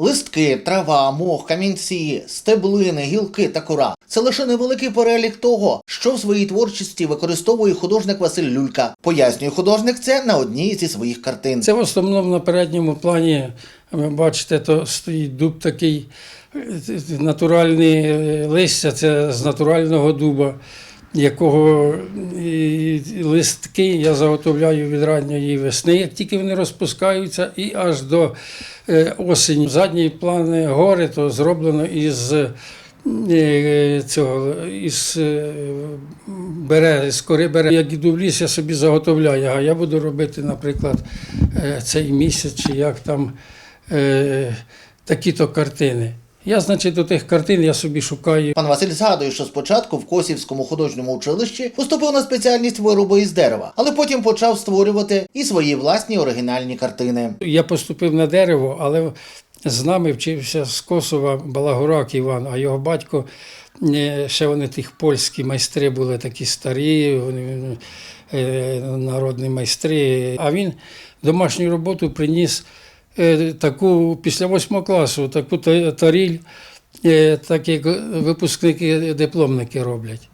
Листки, трава, мох, камінці, стеблини, гілки та кора це лише невеликий перелік того, що в своїй творчості використовує художник Василь Люлька. Пояснює художник це на одній зі своїх картин. Це в основному на передньому плані, ви бачите, то стоїть дуб такий е, натуральний е, листя, це з натурального дуба, якого листки я заготовляю від ранньої весни, як тільки вони розпускаються, і аж до е, осені. Задній план гори то зроблено із е, цього із е, берези, з кори берези. Як іду в ліс, я собі заготовляю. А я буду робити, наприклад, цей місяць, чи як там такі-то картини. Я, значить, до тих картин я собі шукаю. Пан Василь згадує, що спочатку в Косівському художньому училищі поступив на спеціальність вироби із дерева, але потім почав створювати і свої власні оригінальні картини. Я поступив на дерево, але з нами вчився з Косова Балагурак Іван, а його батько е, ще вони тих польські майстри були такі старі, вони е, народні майстри. А він домашню роботу приніс таку після восьмого класу, таку таріль, е, так як випускники дипломники роблять.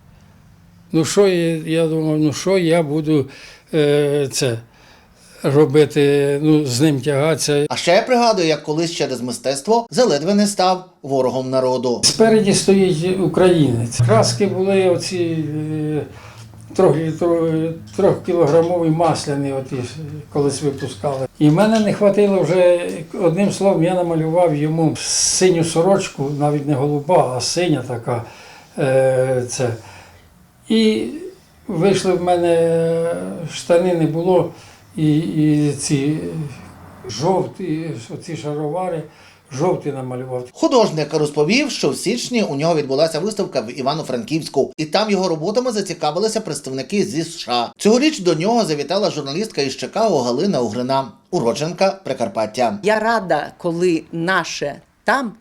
Ну що я, я думав, ну що я буду е, це робити, ну, з ним тягатися. А ще я пригадую, як колись через мистецтво заледве не став ворогом народу. Спереді стоїть українець. Краски були оці е, трьохкілограмові масляні, от колись випускали. І в мене не вистачило вже, одним словом, я намалював йому синю сорочку, навіть не голуба, а синя така. Е, це. І вийшли в мене штани не було, і, і ці жовті, оці шаровари, жовті намалював. Художник розповів, що в січні у нього відбулася виставка в Івано-Франківську, і там його роботами зацікавилися представники зі США. Цьогоріч до нього завітала журналістка із Чикаго Галина Угрина, уродженка Прикарпаття. Я рада, коли наше там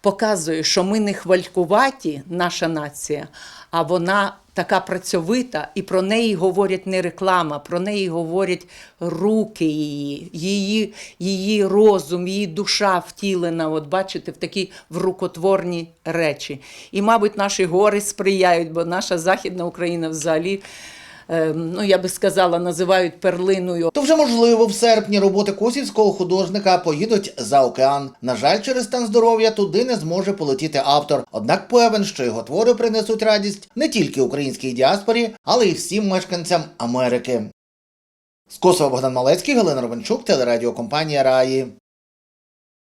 показує, що ми не хвалькуваті, наша нація, а вона така працьовита, і про неї говорять не реклама, про неї говорять руки її, її, її розум, її душа втілена, от бачите, в такі рукотворні речі. І, мабуть, наші гори сприяють, бо наша Західна Україна взагалі. Е, Ну, я би сказала, називають перлиною То вже можливо в серпні роботи косівського художника поїдуть за океан. На жаль, через стан здоров'я туди не зможе полетіти автор. Однак певен, що його твори принесуть радість не тільки українській діаспорі, але й всім мешканцям Америки. З Косова Богдан Малецький, Галина Ровенчук, телерадіокомпанія Раї.